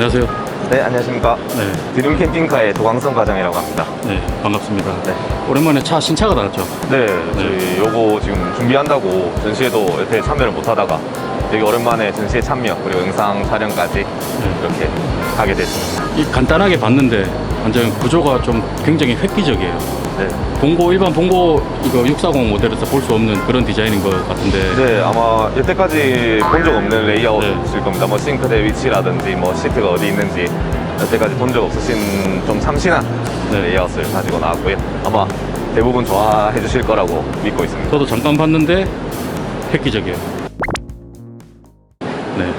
안녕하세요. 네, 안녕하십니까. 네, 드림 캠핑카의 도광성 과장이라고 합니다. 네, 반갑습니다. 네. 오랜만에 차 신차가 나왔죠. 네, 저희 요거 지금 준비한다고 전시회도 여태 참여를 못 하다가 되게 오랜만에 전시회 참여 그리고 영상 촬영까지 이렇게 하게 됐습니다. 이 간단하게 봤는데 완전 구조가 좀 굉장히 획기적이에요. 네. 봉고 일반 봉고 이거 640 모델에서 볼 수 없는 그런 디자인인 것 같은데. 네, 아마 여태까지 본 적 없는 레이아웃일 네. 겁니다. 뭐 싱크대 위치라든지 뭐 시트가 어디 있는지 여태까지 본 적 없으신 좀 참신한 네. 레이아웃을 가지고 나왔고요. 아마 대부분 좋아해 주실 거라고 믿고 있습니다. 저도 잠깐 봤는데 획기적이에요. 네.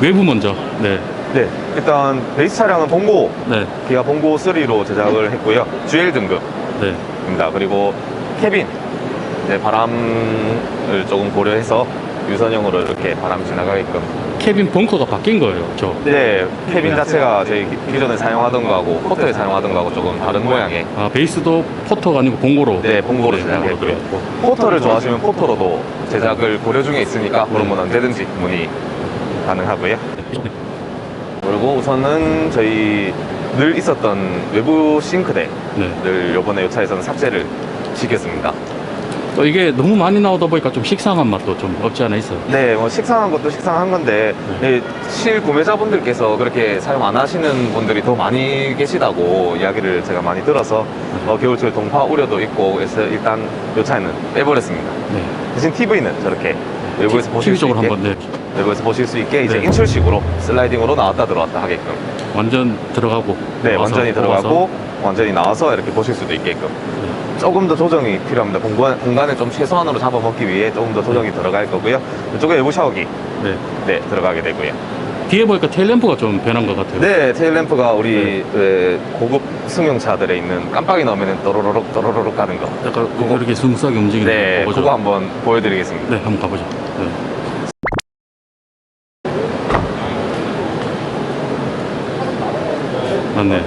외부 먼저. 네. 네, 일단 베이스 차량은 봉고 네. 기아 봉고 3로 제작을 했고요. GL 등급 네. 입니다. 그리고 캐빈 이제 바람을 조금 고려해서 유선형으로 이렇게 바람 지나가게끔. 캐빈 벙커가 바뀐 거예요. 저. 네, 캐빈 자체가 저희 기- 기존에 사용하던 거하고 포터에 사용하던 거하고 조금 다른 모양의 아, 베이스도 포터가 아니고 봉고로. 네, 봉고로 네, 제작했고요. 봉고로 들어갔고. 포터를 좋아하시면 포터로도 제작을 고려 중에 있으니까 그런 건 언제든지 문의 가능하고요. 네. 그리고 우선은 저희 늘 있었던 외부 싱크대를 네. 이번에 요 차에서는 삭제를 시켰습니다. 또 이게 너무 많이 나오다 보니까 좀 식상한 맛도 좀 없지 않아 있어요. 네, 뭐 식상한 것도 식상한 건데 예, 실 구매자분들께서 그렇게 사용 안 하시는 분들이 더 많이 계시다고 이야기를 제가 많이 들어서 어, 겨울철 동파 우려도 있고 그래서 일단 요 차에는 빼버렸습니다. 네. 대신 TV는 저렇게 외부에서 보실 수 TV 있게 한번 네. 외부에서 보실 수 있게 이제 네. 인출식으로 슬라이딩으로 나왔다 들어왔다 하게끔 완전 들어가고. 네, 완전히. 들어가고 완전히 나와서 이렇게 보실 수도 있게끔 네. 조금 더 조정이 필요합니다. 공간, 공간을 좀 최소한으로 잡아먹기 위해 조금 더 조정이 들어갈 거고요. 이쪽에 외부 샤워기 네. 네 들어가게 되고요. 뒤에 보니까 테일램프가 좀 변한 것 같아요. 네, 테일램프가 우리 그 고급 승용차들에 있는 깜빡이 넣으면 또로로록 또로로록 가는 거. 약간 이렇게 숭숭하게 움직이는 네, 거 보죠. 그거 한번 보여드리겠습니다. 네, 한번 가보죠. 네. 맞네.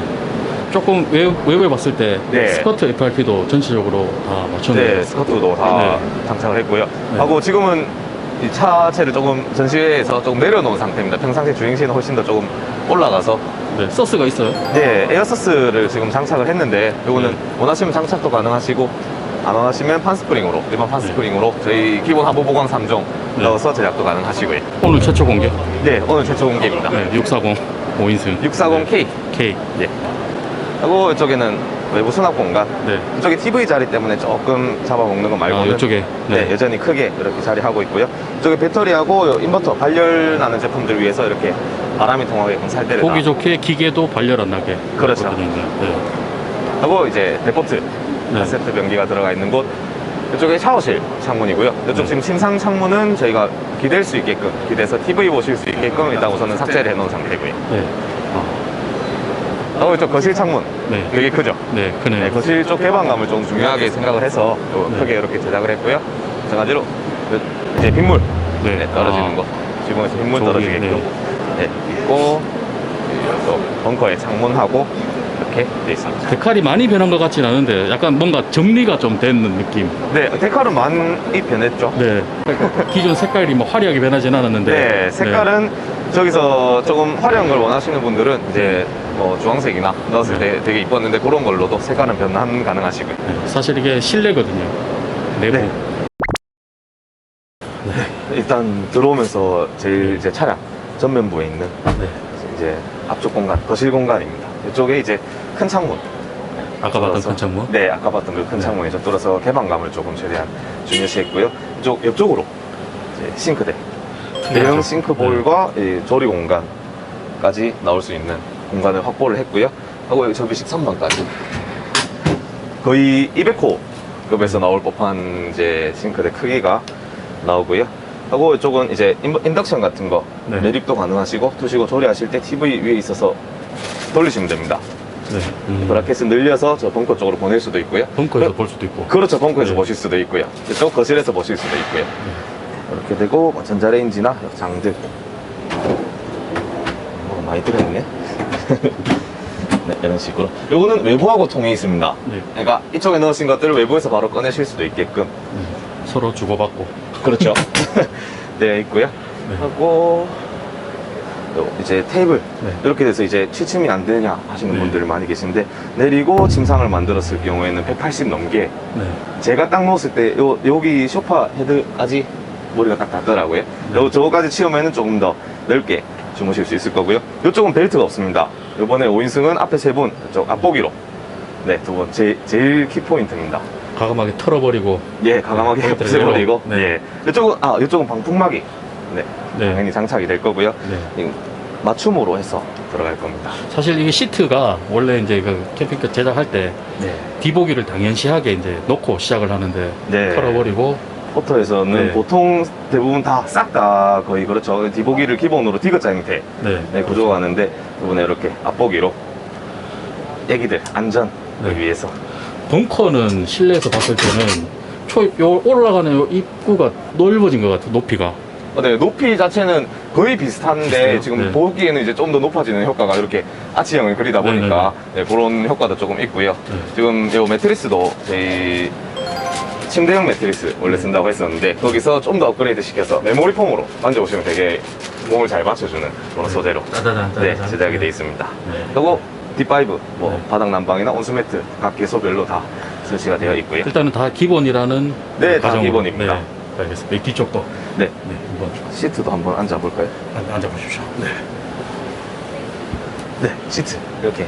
조금 외, 외부에 봤을 때 네. 스커트 FRP도 전체적으로 다 맞췄네요. 네, 스커트도 다 네. 장착을 했고요. 네. 하고 지금은 이 차체를 조금 전시회에서 조금 내려놓은 상태입니다. 평상시 주행시에는 훨씬 더 조금 올라가서 네, 서스가 있어요. 네, 에어서스를 지금 장착을 했는데 이거는 네. 원하시면 장착도 가능하시고 안 원하시면 판스프링으로 일반 판스프링으로 저희 기본 하부 보강 3종 네. 넣어서 제작도 가능하시고요. 오늘 최초 공개. 네, 오늘 최초 공개입니다. 네, 640 5인승. 640K. K. 예. 하고 이쪽에는 외부 수납 공간. 네. 이쪽에 TV 자리 때문에 조금 잡아먹는 거 말고는 아, 이쪽에. 네. 네. 여전히 크게 이렇게 자리하고 있고요. 이쪽에 배터리하고 요 인버터 발열 나는 제품들 위해서 이렇게 바람이 통하게끔 살대를 보기 다 좋게 기계도 발열 안 나게. 그렇죠. 네. 하고 이제 데포트 네. 카세트 변기가 들어가 있는 곳 이쪽에 샤워실 창문이고요. 이쪽 네. 지금 침상 창문은 저희가 기댈 수 있게끔 기대서 TV 보실 수 있게끔 일단 우선은 삭제를 해놓은 상태고요. 네. 하고 이쪽 거실 창문 네. 되게 크죠. 네, 크네요. 네, 거실 쪽 개방감을 좀 중요하게 생각을 해서 요 네. 크게 이렇게 제작을 했고요. 마찬가지로 그 이제 빗물 네. 네, 떨어지는 아. 거 지붕에서 빗물 저기, 떨어지게끔 네. 네, 있고 또 벙커에 창문하고 이렇게 돼 있습니다. 데칼이 많이 변한 것 같진 않은데 약간 뭔가 정리가 좀 되는 느낌. 네, 데칼은 많이 변했죠. 네. 기존 색깔이 뭐 화려하게 변하진 않았는데. 네, 색깔은 저기서 조금 화려한 걸 원하시는 분들은 이제 뭐 주황색이나 넣었을 네. 때 되게 이뻤는데 그런 걸로도 색깔은 변환 가능하시고요. 네, 사실 이게 실내거든요. 내부. 네. 일단 들어오면서 제일 이제 차량 전면부에 있는 네. 이제 앞쪽 공간, 거실 공간입니다. 이쪽에 이제 큰 창문. 아까 봤던 뚫어서- 큰 창문. 네, 아까 봤던 그 큰 네. 창문이죠. 뚫어서 개방감을 조금 최대한 중요시했고요. 이쪽 옆쪽으로 이제 싱크대, 대형 네. 싱크볼과 이 조리 공간까지 나올 수 있는 공간을 확보를 했고요. 하고 여기 접이식 선반까지 거의 200호 급에서 나올 법한 이제 싱크대 크기가 나오고요. 하고 이쪽은 이제 인- 인덕션 같은 거 네. 매립도 가능하시고 두시고 조리하실 때 TV 위에 있어서 돌리시면 됩니다. 네. 음. 브라켓을 늘려서 저 벙커 쪽으로 보낼 수도 있고요. 벙커에서 그- 볼 수도 있고. 그렇죠. 벙커에서 네. 보실 수도 있고요. 이쪽 거실에서 보실 수도 있고요. 이렇게 되고 뭐 전자레인지나 장들 뭐가 많이 들어있네. 네, 이런 식으로. 요거는 외부하고 통해 있습니다. 네. 그러니까 이쪽에 넣으신 것들을 외부에서 바로 꺼내실 수도 있게끔. 서로 주고받고. 그렇죠. 네, 있고요. 네. 하고 요 이제 테이블 네. 이렇게 돼서 이제 취침이 안 되냐 하시는 네. 분들이 많이 계신데 내리고 침상을 만들었을 경우에는 180 넘게 네. 제가 딱 놓았을 때 요, 여기 소파 헤드까지 머리가 딱 닿더라고요. 네. 요 저거까지 치우면은 조금 더 넓게 주무실 수 있을 거고요. 이쪽은 벨트가 없습니다. 이번에 5인승은 앞에 세 분, 이쪽 앞보기로. 네, 두 번. 제, 제일 키포인트입니다. 과감하게 털어버리고. 예, 가감하게 포인트를 없애버리고. 네. 예. 이쪽은, 아, 이쪽은 방풍막이. 네. 네. 당연히 장착이 될 거고요. 네. 이 맞춤으로 해서 들어갈 겁니다. 사실 이게 시트가 원래 이제 그 캠핑카 제작할 때 네. 디보기를 당연시하게 이제 놓고 시작을 하는데 네. 털어버리고 포터에서는 네. 보통 대부분 다 싹 다 거의 그렇죠. 디보기를 기본으로 디귿자 형태 네. 네, 구조가 가는데 이번에 이렇게 앞보기로 애기들 안전을 네. 위해서 벙커는 실내에서 봤을 때는 초, 요 올라가는 요 입구가 넓어진 것 같아요, 높이가. 어, 네, 높이 자체는 거의 비슷한데 비슷해요. 지금 네. 보기에는 이제 좀 더 높아지는 효과가 이렇게 아치형을 그리다 네, 보니까 네, 그런 효과도 조금 있고요. 네. 지금 이 매트리스도 저희 침대형 매트리스 원래 네. 쓴다고 했었는데 거기서 좀 더 업그레이드 시켜서 메모리 폼으로 만져보시면 되게 몸을 잘 맞춰주는 그런 소재로 짜자잔, 네. 제작이 돼 있습니다. 네. 그리고 D5 뭐 네. 바닥 난방이나 온수 매트 각 개소별로 다 설치가 되어 있고요. 일단은 다 기본이라는 네, 다 가정으로. 기본입니다. 네, 알겠습니다. 이 뒤쪽도 네, 네, 한번 시트도 한번 앉아볼까요? 앉- 앉아보십시오. 네. 네, 시트 이렇게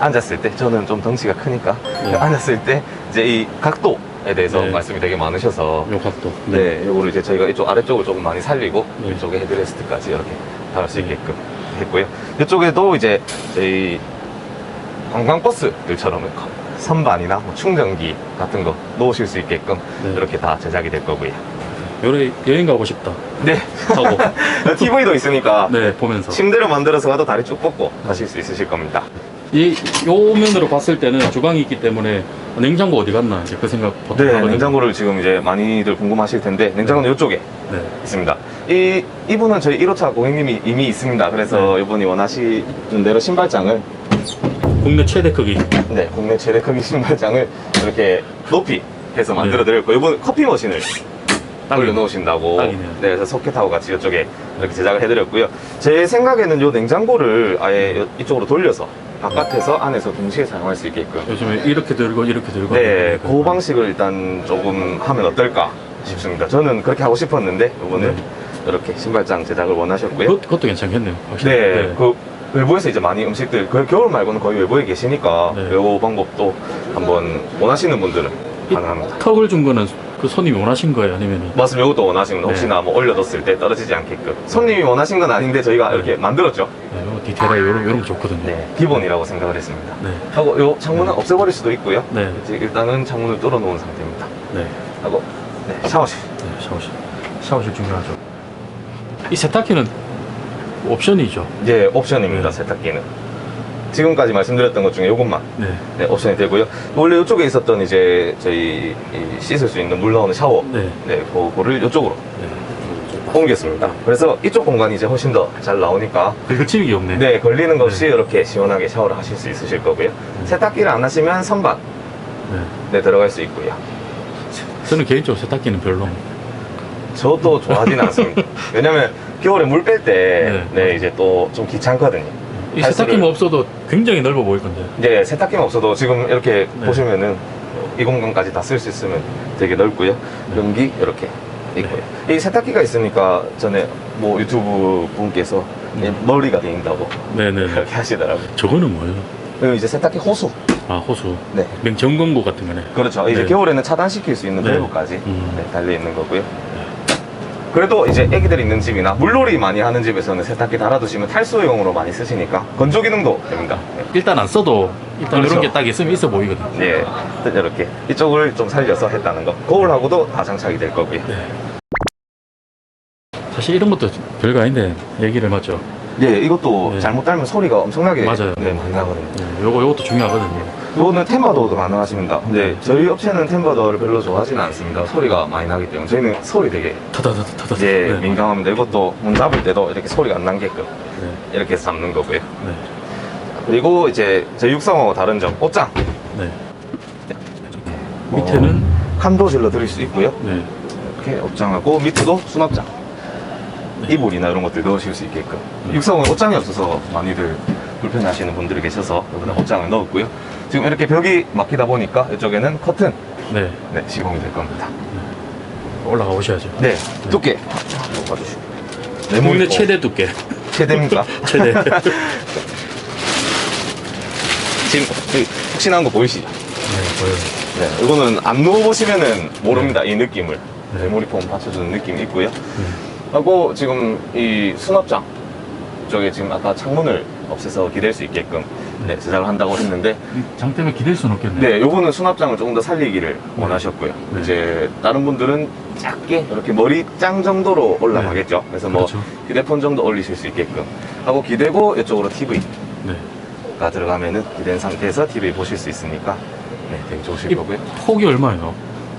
앉았을 때 저는 좀 덩치가 크니까 네. 앉았을 때 이제 이 각도 에 대해서 네. 말씀이 되게 많으셔서 요 각도. 네, 요거를 이제 저희가 이쪽 아래쪽을 조금 많이 살리고 네. 이쪽에 헤드레스트까지 이렇게 달을 수 있게끔 했고요. 이쪽에도 이제 저희 관광버스들처럼 선반이나 뭐 충전기 같은 거 놓으실 수 있게끔 네. 이렇게 다 제작이 될 거고요. 요래 여행 가고 싶다 네, 하고 TV도 있으니까 네 보면서 침대로 만들어서 가도 다리 쭉 뻗고 가실 수 있으실 겁니다. 이 요 면으로 봤을 때는 주방이 있기 때문에 냉장고 어디 갔나 이제 그 생각 보통 네, 하거든요. 냉장고를 지금 이제 많이들 궁금하실 텐데 냉장고는 이쪽에 네. 있습니다. 이 이분은 저희 1호차 고객님이 이미 있습니다. 그래서 네. 이분이 원하시는 대로 신발장을 국내 최대 크기 네, 국내 최대 크기 신발장을 이렇게 높이 해서 네. 만들어 드렸고 이분 커피 머신을 올려놓으신다고 딱이네요. 네, 그래서 소켓하고 같이 이쪽에 이렇게 제작을 해드렸고요. 제 생각에는 이 냉장고를 아예 이쪽으로 돌려서 바깥에서 안에서 동시에 사용할 수 있게끔 요즘에 이렇게 들고 이렇게 들고 네, 하는 그 방식을 일단 조금 하면 어떨까 싶습니다. 저는 그렇게 하고 싶었는데 이번에 네. 이렇게 신발장 제작을 원하셨고요. 그것, 그것도 괜찮겠네요 확실히. 네, 그 외부에서 이제 많이 음식들 그 겨울 말고는 거의 외부에 계시니까 네. 이 방법도 한번 원하시는 분들은 이 가능합니다. 턱을 준 거는 그 손님이 원하신 거예요 아니면 맞습니다. 이것도 원하시면 네. 혹시나 뭐 올려뒀을 때 떨어지지 않게끔 손님이 원하신 건 아닌데 저희가 이렇게 만들었죠. 네, 요 디테일하게 요런 요런 거 좋거든요 네, 기본이라고 생각을 했습니다. 네. 하고 요 창문은 없애버릴 수도 있고요. 네. 이제 일단은 창문을 뚫어놓은 상태입니다. 네. 하고 네, 샤워실. 네, 샤워실 샤워실 중요하죠 이 세탁기는 옵션이죠 이제 옵션입니다. 네. 세탁기는. 지금까지 말씀드렸던 것 중에 이것만 네. 네, 옵션이 되고요. 원래 이쪽에 있었던 이제 저희 이 씻을 수 있는 물 나오는 샤워, 네. 네, 그거를 이쪽으로 네. 옮겼습니다. 그래서 이쪽 공간이 이제 훨씬 더 잘 나오니까 긁어치기 없네 네, 걸리는 것 없이 네. 이렇게 시원하게 샤워를 하실 수 있으실 거고요. 세탁기를 안 하시면 선반 네. 네, 들어갈 수 있고요. 저는 개인적으로 세탁기는 별로 저도 좋아하지는 않습니다. 왜냐면 겨울에 물 뺄 때 네. 네, 이제 또 좀 귀찮거든요. 이 세탁기만 없어도 굉장히 넓어 보일 건데 이제 세탁기만 없어도 지금 이렇게 네. 보시면은 이 공간까지 다 쓸 수 있으면 되게 넓고요. 네. 변기 이렇게 있고요. 이 세탁기가 있으니까 전에 뭐 유튜브 분께서 네. 머리가 데인다고 네네 이렇게 하시더라고요. 저거는 뭐예요? 그리고 이제 세탁기 호수. 아 호수 네. 맹점검고 같은 거네 그렇죠. 이제 네. 겨울에는 차단시킬 수 있는 네. 밸브까지 음. 네, 달려 있는 거고요. 그래도 이제 애기들 있는 집이나 물놀이 많이 하는 집에서는 세탁기 달아두시면 탈수용으로 많이 쓰시니까 건조 기능도 됩니다. 네. 일단 안 써도 일단 그렇죠. 이런 게 딱 있으면 있어 보이거든 네, 이렇게 이쪽을 좀 살려서 했다는 거. 거울하고도 다 장착이 될 거고요. 네. 사실 이런 것도 별거 아닌데 얘기를 맞죠 네, 이것도 네. 잘못 달면 소리가 엄청나게 맞아요. 네, 많이 나거든요. 네, 요거 요것도 중요하거든요 이거는 템버더도 가능하십니다. 근데 저희 업체는 템버더를 별로 좋아하지는 않습니다. 소리가 많이 나기 때문에 저희는 소리 되게 타다다다 타다 이제 네. 민감합니다. 이것도 문 잡을 때도 이렇게 소리가 안 나게끔 네. 이렇게 잡는 거고요. 네. 그리고 이제 저희 육상하고 다른 점, 옷장 네. 뭐, 밑에는 칸도 질러 드릴 수 있고요. 네. 이렇게 옷장하고 밑에도 수납장. 이불이나 이런 것들 넣으실 수 있게끔. 육상은 옷장이 없어서 많이들 불편해하시는 분들이 계셔서 여기다 옷장을 넣었고요. 지금 이렇게 벽이 막히다 보니까 이쪽에는 커튼 네. 네, 시공이 될 겁니다. 올라가 보셔야죠. 네, 두께 한번 봐주시고. 네모 국내 있고. 최대 두께. 최대입니까? 최대. 지금 혹시 나온 거 보이시죠? 네, 보여요. 네, 이거는 안 누워보시면은 모릅니다, 이 느낌을. 네. 메모리 폼 받쳐주는 느낌이 있고요. 하고 지금 이 수납장 쪽에 지금 아까 창문을 없애서 기댈 수 있게끔 네, 제작을 한다고 했는데 장 때문에 기댈 수는 없겠네요. 네, 요거는 수납장을 조금 더 살리기를 원하셨고요. 네. 이제 다른 분들은 작게 이렇게 머리짱 정도로 올라가겠죠. 그래서 뭐 그렇죠. 휴대폰 정도 올리실 수 있게끔 하고 기대고 이쪽으로 TV가 네. 들어가면은 기댄 상태에서 TV 보실 수 있으니까 네, 되게 좋으실 이 거고요. 폭이 얼마예요?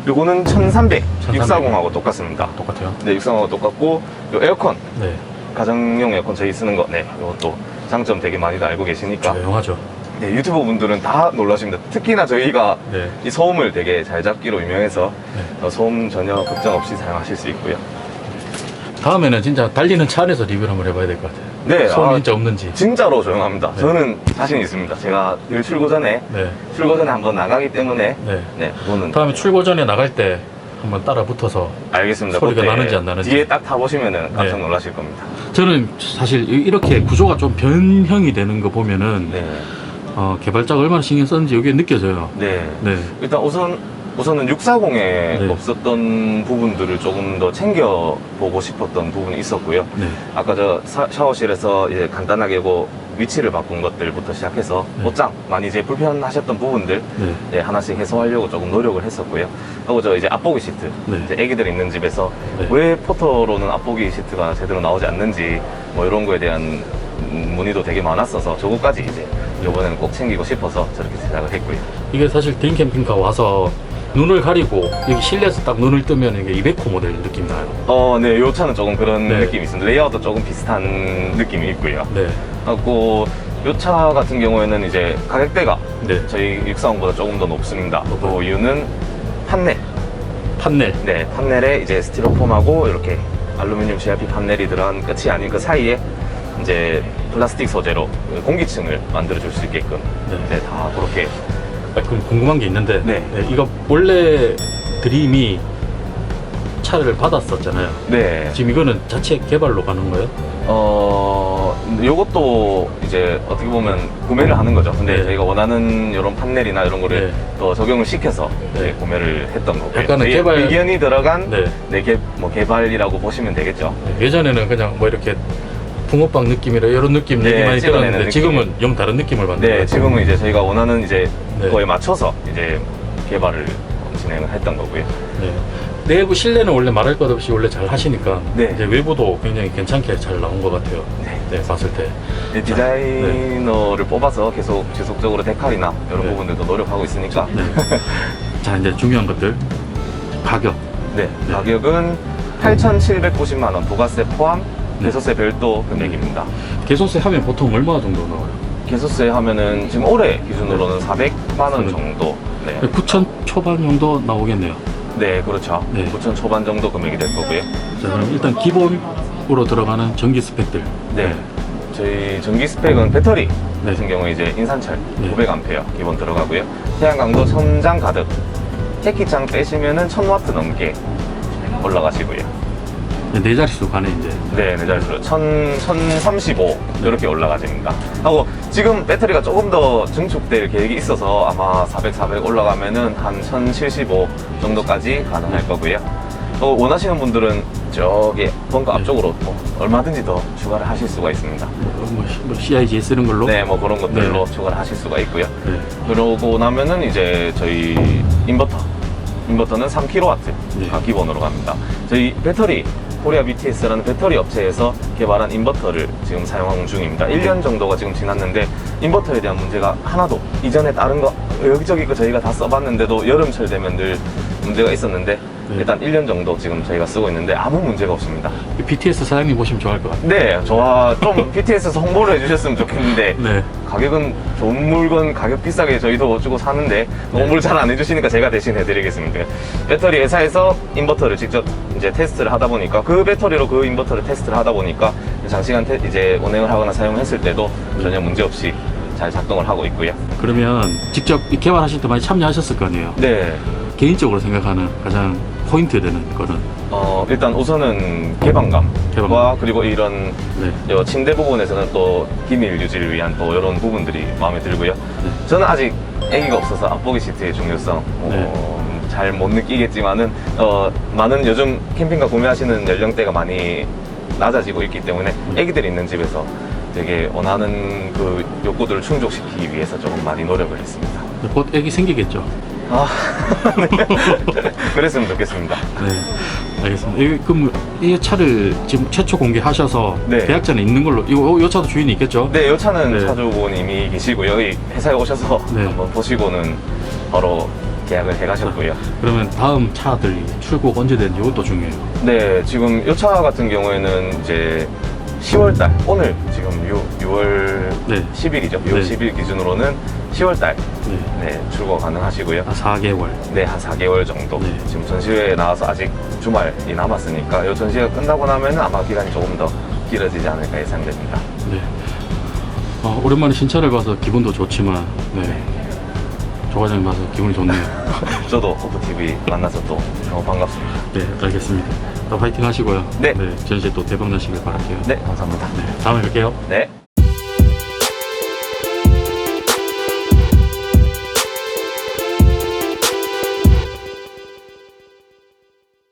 요거는 1300, 1300. 640하고 똑같습니다. 똑같아요. 네, 640하고 똑같고 요 에어컨 네. 가정용 에어컨 저희 쓰는 거, 네, 이것도 장점 되게 많이들 알고 계시니까 조용하죠. 네, 유튜버 분들은 다 놀라십니다. 특히나 저희가 네. 이 소음을 되게 잘 잡기로 유명해서 네. 어, 소음 전혀 걱정 없이 사용하실 수 있고요. 다음에는 진짜 달리는 차 안에서 리뷰를 한번 해봐야 될 것 같아요. 네, 소음이 아, 진짜 없는지. 진짜로 조용합니다. 네. 저는 자신 있습니다. 제가 늘 출고 전에 네. 출고 전에 한번 나가기 때문에 네. 네, 그거는 다음에 출고 전에 나갈 때 한번 따라 붙어서 알겠습니다. 소리가 그때 나는지 안 나는지. 뒤에 딱 타보시면은 깜짝 네. 놀라실 겁니다. 저는 사실 이- 이렇게 구조가 좀 변형이 되는 거 보면은 네, 어, 개발자가 얼마나 신경 썼는지 이게 느껴져요. 네. 네. 일단 우선 우선은 640에 네. 없었던 부분들을 조금 더 챙겨 보고 싶었던 부분이 있었고요. 네. 아까 저 사- 샤워실에서 이제 간단하게 뭐 위치를 바꾼 것들부터 시작해서 네. 옷장 많이 이제 불편하셨던 부분들 네. 네, 하나씩 해소하려고 조금 노력을 했었고요. 하고 저 이제 앞보기 시트 네. 이제 애기들 있는 집에서 네. 왜 포터로는 앞보기 시트가 제대로 나오지 않는지 뭐 이런 거에 대한 문의도 되게 많았어서 저거까지 이제 이번에는 꼭 챙기고 싶어서 저렇게 제작을 했고요. 이게 사실 드림 캠핑카 와서 눈을 가리고 여기 실내에서 딱 눈을 뜨면 이게 200호 모델 느낌 나요. 어, 네, 요 차는 조금 그런 네. 느낌이 있습니다. 레이아웃도 조금 비슷한 느낌이 있고요. 네. 하고 요차 같은 경우에는 이제 가격대가 네. 저희 640보다 조금 더 높습니다. 그 이유는 판넬. 판넬. 네, 판넬에 이제 스티로폼하고 이렇게 알루미늄 CRP 판넬이 들어간 끝이 아닌 그 사이에 이제 플라스틱 소재로 공기층을 만들어 줄 수 있게끔 네. 네, 다 그렇게 아, 그럼 궁금한 게 있는데 네. 이거 원래 드림이 차를 받았었잖아요. 네, 지금 이거는 자체 개발로 가는 거예요? 어, 요것도 이제 어떻게 보면 구매를 하는 거죠. 근데 네. 저희가 원하는 이런 판넬이나 이런 거를 네. 더 적용을 시켜서 이제 네. 구매를 했던 거고요. 약간은 저희 개발- 의견이 들어간 네. 네, 개, 뭐 개발이라고 보시면 되겠죠. 예전에는 그냥 뭐 이렇게 붕어빵 느낌이라 이런 느낌 네, 얘기 많이 찍어내는 들었는데 지금은 영 다른 느낌을 받는 네, 거예요. 지금은 이제 저희가 원하는 이제 네. 거에 맞춰서 이제 개발을 진행을 했던 거고요. 네. 내부 실내는 원래 말할 것 없이 원래 잘 하시니까 네. 이제 외부도 굉장히 괜찮게 잘 나온 것 같아요. 네. 네, 봤을 때. 네, 디자이너를 뽑아서 계속 지속적으로 데칼이나 이런 네. 부분들도 노력하고 있으니까 네. 자, 이제 중요한 것들. 가격. 네, 네. 가격은 8,790만 원 부가세 포함 네. 개소세 별도 금액입니다. 개소세 하면 보통 얼마 정도 나와요? 개소세 하면은 지금 올해 기준으로는 400만 원 네. 정도. 네, 9천 초반 정도 나오겠네요. 네 그렇죠. 네. 9천 초반 정도 금액이 될 거고요. 자, 그럼 일단 기본으로 들어가는 전기 스펙들. 네. 저희 전기 스펙은 배터리 네. 같은 경우에 이제 인산철 네. 900A 기본 들어가고요. 태양 강도 1000장 가득. 태키장 빼시면은 1000W 넘게 올라가시고요. 네 자릿수 가네, 이제. 네, 네 자릿수로 1000, 1035 이렇게 올라가집니다. 하고 지금 배터리가 조금 더 증축될 계획이 있어서 아마 400, 400 올라가면은 한 1075 정도까지 가능할 거고요. 또 원하시는 분들은 저기 벙커 앞쪽으로 뭐 얼마든지 더 추가를 하실 수가 있습니다. 뭐, 뭐 CIG 쓰는 걸로? 네, 뭐 그런 것들로 네. 추가를 하실 수가 있고요. 네. 그러고 나면은 이제 저희 인버터. 인버터는 3kW 네. 가 기본으로 갑니다. 저희 배터리, 코리아 BTS라는 배터리 업체에서 개발한 인버터를 지금 사용 중입니다. 1년 정도가 지금 지났는데 인버터에 대한 문제가 하나도 이전에 다른 거 여기저기 거 저희가 다 써봤는데도 여름철 되면 늘 문제가 있었는데 네. 일단 1년 정도 지금 저희가 쓰고 있는데 아무 문제가 없습니다. 이 BTS 사장님 보시면 좋아할 것 같아요. 네, 저와 좀 BTS에서 홍보를 해주셨으면 좋겠는데 네. 가격은 좋은 물건 가격 비싸게 저희도 주고 사는데 홍보를 잘안 해주시니까 제가 대신 해드리겠습니다. 배터리 회사에서 인버터를 직접 이제 테스트를 하다 보니까 그 배터리로 그 인버터를 테스트를 하다 보니까 장시간 테- 이제 운행을 하거나 사용했을 때도 전혀 문제 없이 잘 작동을 하고 있고요. 그러면 직접 이 개발하실 때 많이 참여하셨을 거 아니에요? 네, 개인적으로 생각하는 가장 포인트 되는 거는 어, 일단 우선은 개방감과 개방감. 그리고 이런 네. 요 침대 부분에서는 또 기밀 유지를 위한 또 이런 부분들이 마음에 들고요. 네. 저는 아직 아기가 없어서 앞보기 시트의 중요성 어, 잘 못 느끼겠지만은 어, 많은 요즘 캠핑카 구매하시는 연령대가 많이 낮아지고 있기 때문에 아기들이 있는 집에서 되게 원하는 그 욕구들을 충족시키기 위해서 조금 많이 노력을 했습니다. 곧 애기 생기겠죠? 아, 네. 그랬으면 좋겠습니다. 네. 알겠습니다. 이, 그럼 이 차를 지금 최초 공개하셔서 네. 계약자는 있는 걸로 이거 이 차도 주인이 있겠죠? 네, 이 차는 네. 차주분님이 계시고 여기 회사에 오셔서 네. 한번 보시고는 바로 계약을 해가셨고요. 그러면 다음 차들이 출고 언제 되는지 이것도 중요해요. 네, 지금 이 차 같은 경우에는 이제 10월달 오늘 지금 6, 6월 네. 10일이죠. 6월 네. 10일 기준으로는 10월달 네. 네, 출고 가능하시고요. 아, 4개월. 네, 한 4개월 정도. 네. 지금 전시회에 나와서 아직 주말이 남았으니까 이 전시회가 끝나고 나면 아마 기간이 조금 더 길어지지 않을까 예상됩니다. 네. 어, 오랜만에 신차를 봐서 기분도 좋지만, 네. 조과장님 봐서 기분이 좋네요. 저도 오프TV 만나서 또 너무 반갑습니다. 네, 알겠습니다. 또 파이팅 하시고요. 네. 전시회 또 대박 나시길 바랄게요. 네, 감사합니다. 네, 다음에 뵐게요. 네.